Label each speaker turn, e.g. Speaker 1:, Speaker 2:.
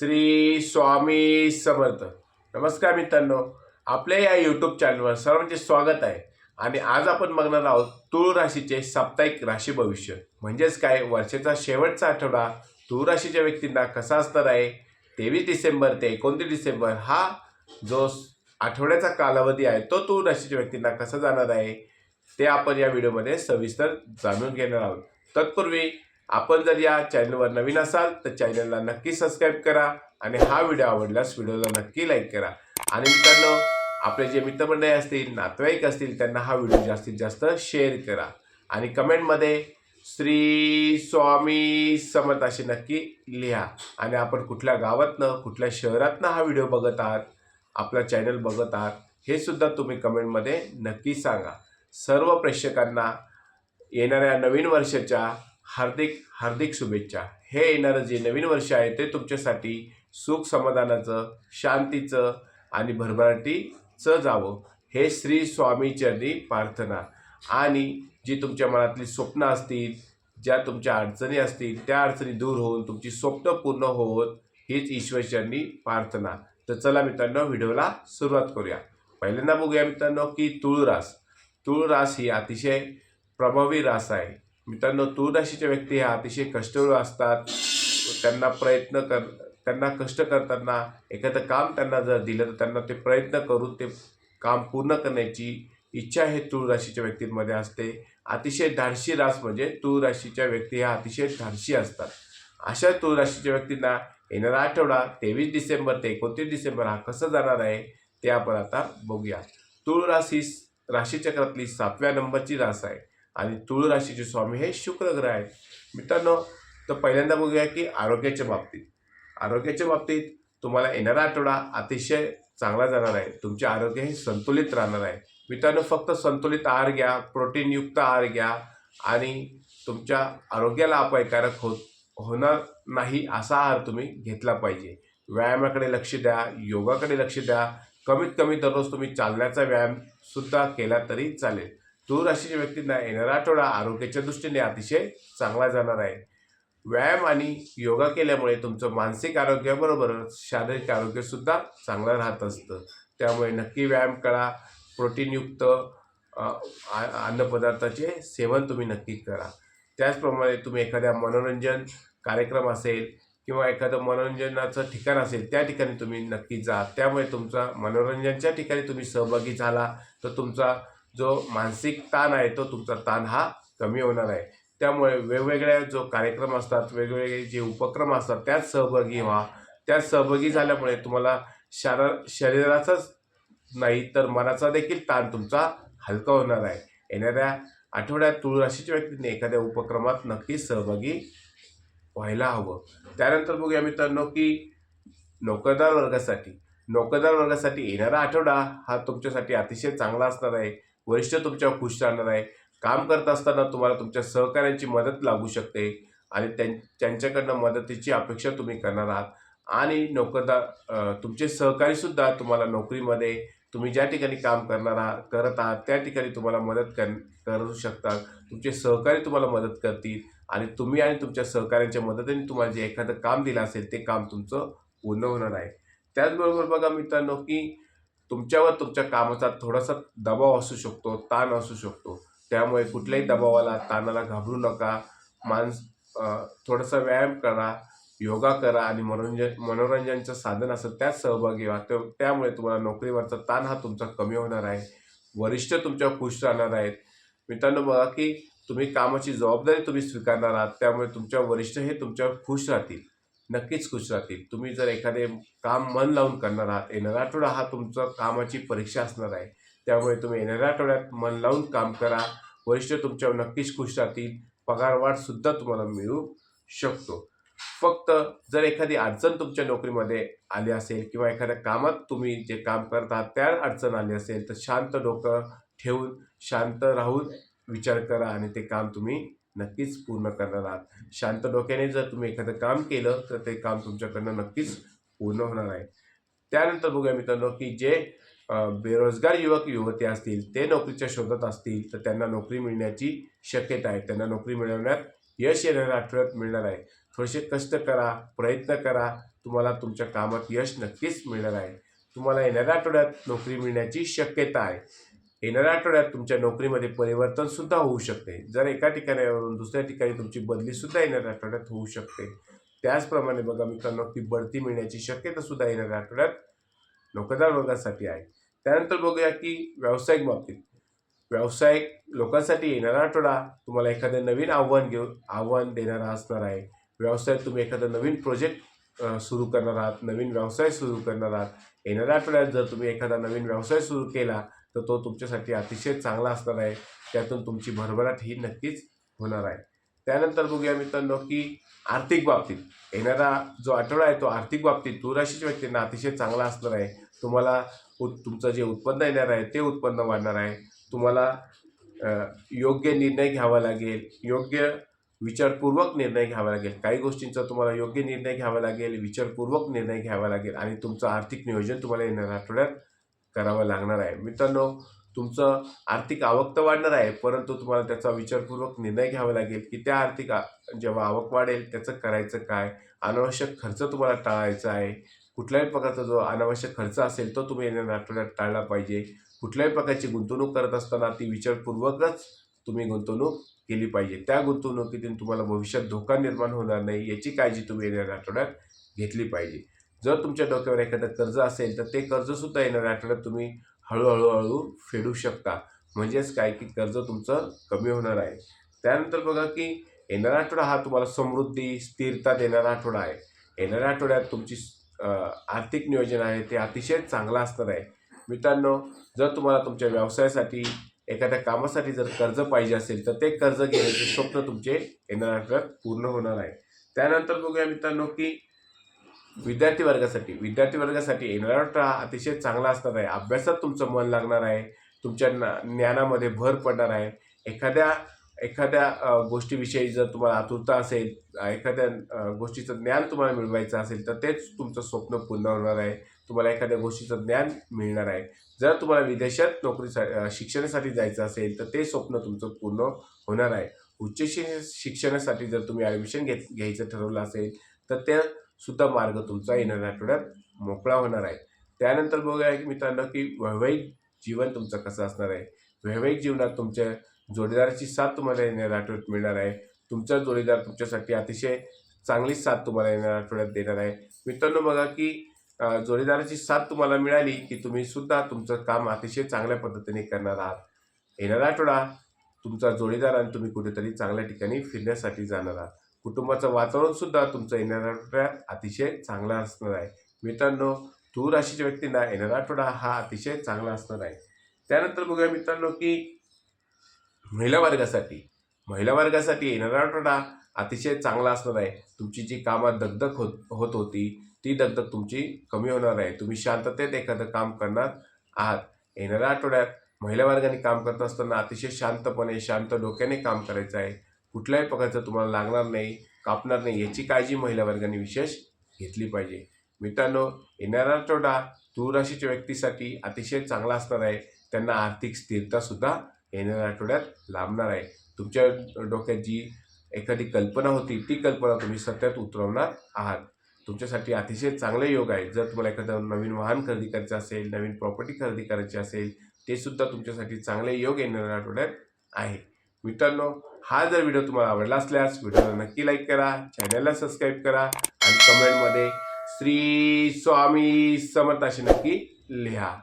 Speaker 1: श्री स्वामी समर्थ. नमस्कार मित्रांनो आपल्या या यूट्यूब चॅनलवर सर्वांचे स्वागत आहे. आणि आज आपण बघणार आहोत तुळ राशीचे साप्ताहिक राशी भविष्य. म्हणजेच काय? वर्षाचा शेवटचा आठवडा तुळ राशीच्या व्यक्तींना कसा असणार आहे? तेवीस डिसेंबर ते एकोणतीस डिसेंबर हा जो आठवड्याचा कालावधी आहे तो तूळ राशीच्या व्यक्तींना कसा जाणार आहे? ते आपण या व्हिडिओमध्ये सविस्तर जाणून घेणार आहोत. तत्पूर्वी आपण जर या चॅनलवर नवीन असाल तर चॅनलला नक्की सबस्क्राईब करा आणि हा व्हिडिओ आवडल्यास व्हिडिओला नक्की लाईक करा. आणि मित्रांनो आपले जे मित्रमंडळी असतील नातेवाईक असतील त्यांना हा व्हिडिओ जास्तीत जास्त शेअर करा. आणि कमेंटमध्ये श्री स्वामी समर्थ असे नक्की लिहा. आणि आपण कुठल्या गावातनं कुठल्या शहरातनं हा व्हिडिओ बघत आहात आपला चॅनल बघत आहात हे सुद्धा तुम्ही कमेंटमध्ये नक्की सांगा. सर्व प्रेक्षकांना येणाऱ्या नवीन वर्षाच्या हार्दिक हार्दिक शुभेच्छा. हे येणारं जे नवीन वर्ष आहे ते तुमच्यासाठी सुख समाधानाचं शांतीचं आणि भरभराटीचं जावं. हे श्री स्वामीचरणी प्रार्थना. आणि जी तुमच्या मनातली स्वप्न असतील ज्या तुमच्या अडचणी असतील त्या अडचणी दूर होऊन तुमची स्वप्न पूर्ण होत हीच ईश्वरचरणी प्रार्थना. तर चला मित्रांनो व्हिडिओला सुरुवात करूया. पहिल्यांदा बघूया मित्रांनो की तुळरास. तुळरास ही अतिशय प्रभावी रास आहे. मित्रांनो तूळ व्यक्ती ह्या अतिशय कष्टळू असतात. त्यांना प्रयत्न कर त्यांना कष्ट करताना एखादं काम त्यांना जर दिलं तर त्यांना ते प्रयत्न करून ते काम पूर्ण करण्याची इच्छा हे तूळ राशीच्या व्यक्तींमध्ये असते. अतिशय धाडशी रास म्हणजे तूळ राशीच्या व्यक्ती ह्या अतिशय धाडशी असतात. अशा तूळ राशीच्या व्यक्तींना येणारा आठवडा तेवीस डिसेंबर ते एकोणतीस डिसेंबर हा कसं जाणार आहे ते आपण आता बघूया. तूळ राशी राशीचक्रातली सातव्या नंबरची रास आहे. आणि तुळ राशीचे स्वामी हे शुक्र ग्रह आहेत. मित्रांनो तर पहिल्यांदा बघूया की आरोग्याच्या बाबतीत. आरोग्याच्या बाबतीत तुम्हाला येणारा आठवडा अतिशय चांगला जाणार आहे. तुमचे आरोग्य हे संतुलित राहणार आहे. मित्रांनो फक्त संतुलित आहार घ्या प्रोटीनयुक्त आहार घ्या आणि तुमच्या आरोग्याला अपायकारक होत होणार नाही असा आहार तुम्ही घेतला पाहिजे. व्यायामाकडे लक्ष द्या योगाकडे लक्ष द्या. कमीत कमी दररोज तुम्ही चालण्याचा व्यायामसुद्धा केला तरी चालेल. तूळ राशीच्या व्यक्तींना येणारा आठवडा आरोग्याच्या दृष्टीने अतिशय चांगला जाणार आहे. व्यायाम आणि योगा केल्यामुळे तुमचं मानसिक आरोग्याबरोबरच शारीरिक आरोग्यसुद्धा चांगलं राहत असतं. त्यामुळे नक्की व्यायाम करा. प्रोटीनयुक्त अन्नपदार्थाचे सेवन तुम्ही नक्की करा. त्याचप्रमाणे तुम्ही एखाद्या मनोरंजन कार्यक्रम असेल किंवा एखादं मनोरंजनाचं ठिकाण असेल त्या ठिकाणी तुम्ही नक्की जा. त्यामुळे तुमचा मनोरंजनच्या ठिकाणी तुम्ही सहभागी झाला तर तुमचा जो मानसिक ताण आहे तो तुमचा ताण हा कमी होणार आहे. त्यामुळे वेगवेगळ्या जो कार्यक्रम असतात वेगवेगळे जे उपक्रम असतात त्यात सहभागी व्हा. त्यात सहभागी झाल्यामुळे तुम्हाला शार शरीराचाच नाही तर मनाचा देखील ताण तुमचा हलका होणार आहे. येणाऱ्या आठवड्यात तुळ राशीच्या व्यक्तीने एखाद्या उपक्रमात नक्की सहभागी व्हायला हवं. त्यानंतर बघूया मित्रांनो की नोकरदार वर्गासाठी नोकरदार वर्गासाठी येणारा आठवडा हा तुमच्यासाठी अतिशय चांगला असणार आहे. वरिष्ठ तुमच्यावर खुश राहणार आहे. काम करत असताना तुम्हाला तुमच्या सहकाऱ्यांची मदत लागू शकते आणि त्यां त्यांच्याकडनं मदतीची अपेक्षा तुम्ही करणार आहात. आणि नोकरदार तुमचे सहकारीसुद्धा तुम्हाला नोकरीमध्ये तुम्ही ज्या ठिकाणी काम करणार आहात करत आहात त्या ठिकाणी तुम्हाला मदत कर करू शकतात. तुमचे सहकारी तुम्हाला मदत करतील आणि तुम्ही आणि तुमच्या सहकाऱ्यांच्या मदतीने तुम्हाला जे एखादं काम दिलं असेल ते काम तुमचं पूर्ण होणार आहे. त्याचबरोबर बघा मित्रांनो की तुमच्यावर तुमच्या कामाचा थोडासा दबाव असू शकतो ताण असू शकतो. त्यामुळे कुठल्याही दबावाला ताणाला घाबरू नका. माणस थोडासा व्यायाम करा योगा करा आणि मनोरंजन मनोरंजनचं साधन असं त्यात सहभागी व्हा. त्यामुळे तुम्हाला नोकरीवरचा ताण हा तुमचा कमी होणार आहे. वरिष्ठ तुमच्यावर खुश राहणार आहेत. मित्रांनो बघा की तुम्ही कामाची जबाबदारी तुम्ही स्वीकारणार आहात. त्यामुळे तुमच्या वरिष्ठ हे तुमच्यावर खुश राहतील. नक्कीच खुश राहतील. तुम्ही जर एखादे काम मन लावून करणार आहात येणारा आठवडा हा तुमचा कामाची परीक्षा असणार आहे. त्यामुळे तुम्ही येणाऱ्या आठवड्यात मन लावून काम करा. वरिष्ठ तुमच्यावर नक्कीच खुश राहतील. पगारवाढसुद्धा तुम्हाला मिळू शकतो. फक्त जर एखादी अडचण तुमच्या नोकरीमध्ये आली असेल किंवा एखाद्या कामात तुम्ही जे काम करत आहात त्या अडचण आली असेल तर शांत डोकं ठेवून शांत राहून विचार करा आणि ते काम तुम्ही नक्कीच पूर्ण करणार आहात. शांत डोक्याने जर तुम्ही एखादं काम केलं तर ते काम तुमच्याकडनं नक्कीच पूर्ण होणार आहे. त्यानंतर बघूया मित्रांनो की जे बेरोजगार युवक युवती असतील ते नोकरीच्या शोधात असतील तर त्यांना नोकरी मिळण्याची शक्यता आहे. त्यांना नोकरी मिळवण्यात यश येणाऱ्या आठवड्यात मिळणार आहे. थोडेसे कष्ट करा प्रयत्न करा तुम्हाला तुमच्या कामात यश नक्कीच मिळणार आहे. तुम्हाला येणाऱ्या आठवड्यात नोकरी मिळण्याची शक्यता आहे. येणाऱ्या आठवड्यात तुमच्या नोकरीमध्ये परिवर्तन सुद्धा होऊ शकते. जर एका ठिकाणावरून दुसऱ्या ठिकाणी तुमची बदली सुद्धा येणाऱ्या आठवड्यात होऊ शकते. त्याचप्रमाणे बघा मित्रांनो की बढती मिळण्याची शक्यता सुद्धा येणाऱ्या आठवड्यात नोकरदार वर्गासाठी आहे. त्यानंतर बघूया की व्यावसायिक बाबतीत. व्यावसायिक लोकांसाठी येणारा आठवडा तुम्हाला एखादं नवीन आव्हान घेऊन आव्हान देणारा असणार आहे. व्यवसायात तुम्ही एखादं नवीन प्रोजेक्ट सुरू करणार आहात नवीन व्यवसाय सुरू करणार आहात. येणाऱ्या आठवड्यात जर तुम्ही एखादा नवीन व्यवसाय सुरू केला तर तो तुमच्यासाठी अतिशय चांगला असणार आहे. त्यातून तुमची भरभराट ही नक्कीच होणार आहे. त्यानंतर बघूया मित्रांनो की आर्थिक बाबतीत येणारा जो आठवडा आहे तो आर्थिक बाबतीत दूरराशीच्या व्यक्तींना अतिशय चांगला असणार आहे. तुम्हाला उत् तुमचं जे उत्पन्न येणार आहे ते उत्पन्न वाढणार आहे. तुम्हाला योग्य निर्णय घ्यावा लागेल. योग्य विचारपूर्वक निर्णय घ्यावा लागेल. काही गोष्टींचा तुम्हाला योग्य निर्णय घ्यावा लागेल विचारपूर्वक निर्णय घ्यावा लागेल आणि तुमचं आर्थिक नियोजन तुम्हाला येणाऱ्या आठवड्यात करावं लागणार आहे. मित्रांनो तुमचं आर्थिक आवक तर वाढणार आहे परंतु तुम्हाला त्याचा विचारपूर्वक निर्णय घ्यावा लागेल की त्या आर्थिक जेव्हा आवक वाढेल त्याचं करायचं काय? अनावश्यक खर्च तुम्हाला टाळायचा आहे. कुठल्याही प्रकारचा जो अनावश्यक खर्च असेल तो तुम्ही येणाऱ्या आठवड्यात टाळला पाहिजे. कुठल्याही प्रकारची गुंतवणूक करत असताना ती विचारपूर्वकच तुम्ही गुंतवणूक केली पाहिजे. त्या गुंतवणुकीतून तुम्हाला भविष्यात धोका निर्माण होणार नाही याची काळजी तुम्ही येणाऱ्या आठवड्यात घेतली पाहिजे. जर तुमच्या डोक्यावर एखादं कर्ज असेल तर ते कर्जसुद्धा येणाऱ्या आठवड्यात तुम्ही हळूहळू हळू फेडू शकता. म्हणजेच काय? की कर्ज तुमचं कमी होणार आहे. त्यानंतर बघा की येणारा आठवडा हा तुम्हाला समृद्धी स्थिरता देणारा आठवडा आहे. येणाऱ्या आठवड्यात तुमची आर्थिक नियोजन आहे ते अतिशय चांगलं असणार आहे. मित्रांनो जर तुम्हाला तुमच्या व्यवसायासाठी एखाद्या कामासाठी जर कर्ज पाहिजे असेल तर ते कर्ज घेण्याचे स्वप्न तुमचे येणाऱ्या आठवड्यात पूर्ण होणार आहे. त्यानंतर बघूया मित्रांनो की विद्यार्थी वर्गासाठी. विद्यार्थी वर्गासाठी येणारा हा अतिशय चांगला असणार आहे. अभ्यासात तुमचं मन लागणार आहे. तुमच्या ज्ञानामध्ये भर पडणार आहे. एखाद्या एखाद्या गोष्टीविषयी जर तुम्हाला आतुरता असेल एखाद्या गोष्टीचं ज्ञान तुम्हाला मिळवायचं असेल तर तेच तुमचं स्वप्न पूर्ण होणार आहे. तुम्हाला एखाद्या गोष्टीचं ज्ञान मिळणार आहे. जर तुम्हाला विदेशात नोकरीसाठी शिक्षणासाठी जायचं असेल तर ते स्वप्न तुमचं पूर्ण होणार आहे. उच्च शिक्षणासाठी जर तुम्ही ॲडमिशन घेत घ्यायचं ठरवलं असेल तर त्या सुद्धा मार्ग तुमचा येणाऱ्या आठवड्यात मोकळा होणार आहे. त्यानंतर बघूया की मित्रांनो की वैवाहिक जीवन तुमचं कसं असणार आहे? वैवाहिक जीवनात तुमच्या जोडीदाराची साथ तुम्हाला येणाऱ्या आठवड्यात मिळणार आहे. तुमचा जोडीदार तुमच्यासाठी अतिशय चांगली साथ तुम्हाला येणाऱ्या आठवड्यात देणार आहे. मित्रांनो बघा की जोडीदाराची साथ तुम्हाला मिळाली की तुम्ही सुद्धा तुमचं काम अतिशय चांगल्या पद्धतीने करणार आहात. येणारा आठवडा तुमचा जोडीदार आणि तुम्ही कुठेतरी चांगल्या ठिकाणी फिरण्यासाठी जाणार आहात. कुटुंबाचं वातावरण सुद्धा तुमचं येणाऱ्या आठवड्यात अतिशय चांगला असणार आहे. मित्रांनो तूर राशीच्या व्यक्तींना येणारा आठवडा हा अतिशय चांगला असणार आहे. त्यानंतर बघूया मित्रांनो की महिला वर्गासाठी महिला वर्गासाठी येणारा आठवडा अतिशय चांगला असणार आहे. तुमची जी कामात दगदग होत होत होती ती दगदग तुमची कमी होणार आहे. तुम्ही शांततेत एखादं काम करणार आहात. येणाऱ्या आठवड्यात महिला वर्गाने काम करत असताना अतिशय शांतपणे शांत डोक्याने काम करायचं आहे. कुठल्याही प्रकारचं तुम्हाला लागणार नाही कापणार नाही याची काळजी महिला वर्गाने विशेष घेतली पाहिजे. मित्रांनो येणारा आठवडा तूर राशीच्या व्यक्तीसाठी अतिशय चांगला असणार आहे. त्यांना आर्थिक स्थिरतासुद्धा येणाऱ्या आठवड्यात लाभणार आहे. तुमच्या डोक्यात जी एखादी कल्पना होती ती कल्पना तुम्ही सत्यात उतरवणार आहात. तुमच्यासाठी अतिशय चांगले योग आहे. जर तुम्हाला एखादं नवीन वाहन खरेदी करायचं असेल नवीन प्रॉपर्टी खरेदी करायची असेल ते सुद्धा तुमच्यासाठी चांगले योग येणाऱ्या आठवड्यात आहे. मित्रांनो हा जर व्हिडिओ तुम्हाला आवडला असल्यास व्हिडिओला नक्की लाईक करा चॅनलला सबस्क्राईब करा आणि कमेंटमध्ये श्री स्वामी समर्थ अशी नक्की लिहा.